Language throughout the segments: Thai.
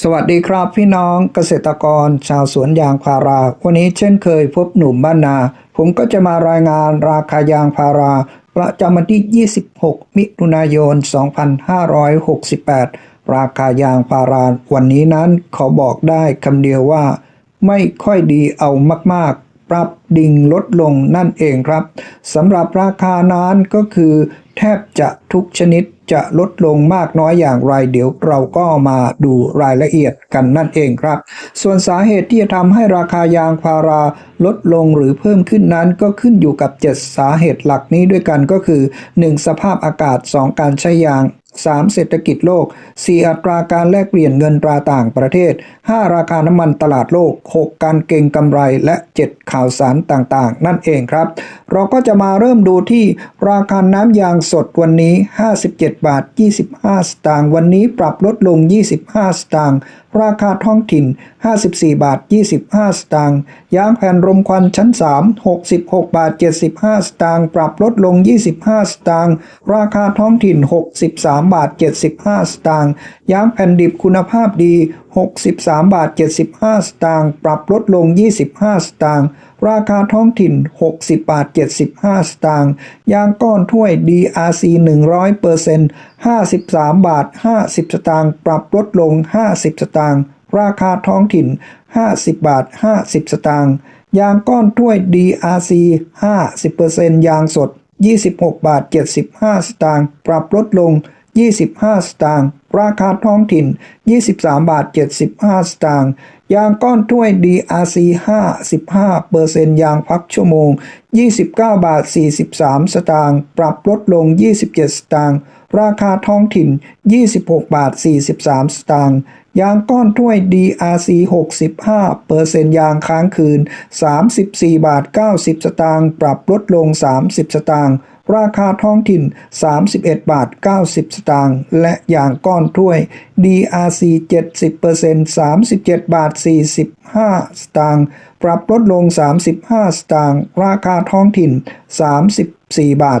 สวัสดีครับพี่น้องเกษตรกรชาวสวนยางพารา วันนี้เช่นเคยพบหนุ่มบ้านนา ผมก็จะมารายงานราคายางพารา ประจำวันที่ 26 มิถุนายน 2568 ราคายางพาราวันนี้นั้นขอบอกได้คำเดียวว่า ไม่ค่อยดีเอามากๆ ปรับดิ่งลดลงนั่นเองครับสำหรับราคานั้นก็คือ แทบจะทุกชนิดจะลดลงมากน้อยอย่างไร เดี๋ยวเราก็มาดูรายละเอียดกันนั่นเองครับ ส่วนสาเหตุที่จะทำให้ราคายางพาราลดลงหรือเพิ่มขึ้นนั้นก็ขึ้นอยู่กับ 7 สาเหตุหลักนี้ด้วยกันก็คือ 1. สภาพอากาศ 2. การใช้ยาง 3. เศรษฐกิจโลก 4. อัตราการแลกเปลี่ยนเงินตราต่างประเทศ 5. ราคาน้ำมันตลาดโลก 6. การเก็งกำไรและ 7. ข่าวสารต่างๆ นั่นเองครับ เราก็จะมาเริ่มดูที่ราคาน้ำยางสดวันนี้ 57 บาท 25 สตางค์วันนี้ปรับลดลง 25 สตางค์ราคาท้องถิ่น 54 บาท 25 สตางค์ ยางแผ่นรมควันชั้น 3 66 บาท 75 สตางค์ ปรับลดลง 25 สตางค์ ราคาท้องถิ่น 63 บาท 75 สตางค์ ยางแผ่นดิบคุณภาพดี 63 บาท 75 สตางค์ ปรับลดลง 25 สตางค์ ราคาท้องถิ่น 60บาท75 สตางค์ยางก้อนถ้วย DRC 100% 53 บาท 50 สตางค์ปรับลดลง 50 สตางค์ราคาท้องถิ่น 50 บาท 50 สตางค์ยางก้อนถ้วย DRC 50%ยางสด 26 บาท 75 สตางค์ปรับลดลง 25 สตางค์ ราคาท้องถิ่น 23 บาท 75 สตางค์ ยางก้อนถ้วย DRC 55เปอร์เซ็นต์ยางพักชั่วโมง 29 บาท 43 สตางค์ ปรับลดลง 27 สตางค์ ราคาท้องถิ่น 26 บาท 43 สตางค์ ยางก้อนถ้วย DRC 65เปอร์เซ็นต์ยางค้างคืน 34 บาท 90 สตางค์ ปรับลดลง 30 สตางค์ ราคาท้องถิ่น 31 บาท 90 สตางค์ และอย่างก้อนถ้วย DRC 70% 37 บาท 45 สตางค์ ปรับลดลง 35 สตางค์ ราคาท้องถิ่น 30 4 บาท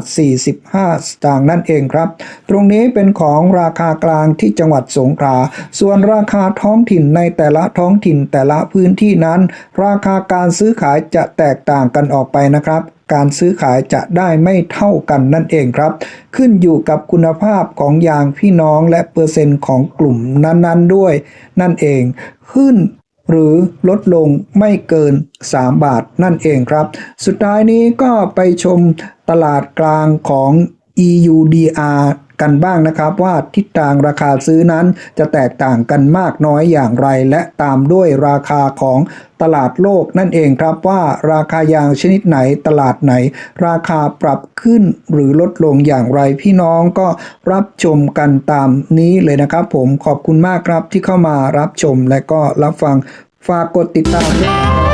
45 สตางค์นั่นเองครับ ตรงนี้เป็นของราคากลางที่จังหวัดสงขลา ส่วนราคาท้องถิ่นในแต่ละท้องถิ่นแต่ละพื้นที่นั้น ราคาการซื้อขายจะแตกต่างกันออกไปนะครับการซื้อขายจะได้ไม่เท่ากันนั่นเองครับ ขึ้นอยู่กับคุณภาพของยางพี่น้องและเปอร์เซ็นต์ของกลุ่มนั้นๆด้วย นั่นเอง ขึ้น หรือลดลงไม่เกิน 3 บาทนั่นเองครับ สุดท้ายนี้ก็ไปชมตลาดกลางของ EUDR กันบ้างนะครับว่าทิศทางราคาซื้อนั้นจะแตกต่างกันมากน้อยอย่างไร และตามด้วยราคาของตลาดโลกนั่นเองครับว่าราคายางชนิดไหนตลาดไหน ราคาปรับขึ้นหรือลดลงอย่างไรพี่น้องก็รับชมกันตามนี้เลยนะครับ ผมขอบคุณมากครับที่เข้ามารับชมและก็รับฟังฝากกดติดตามด้วย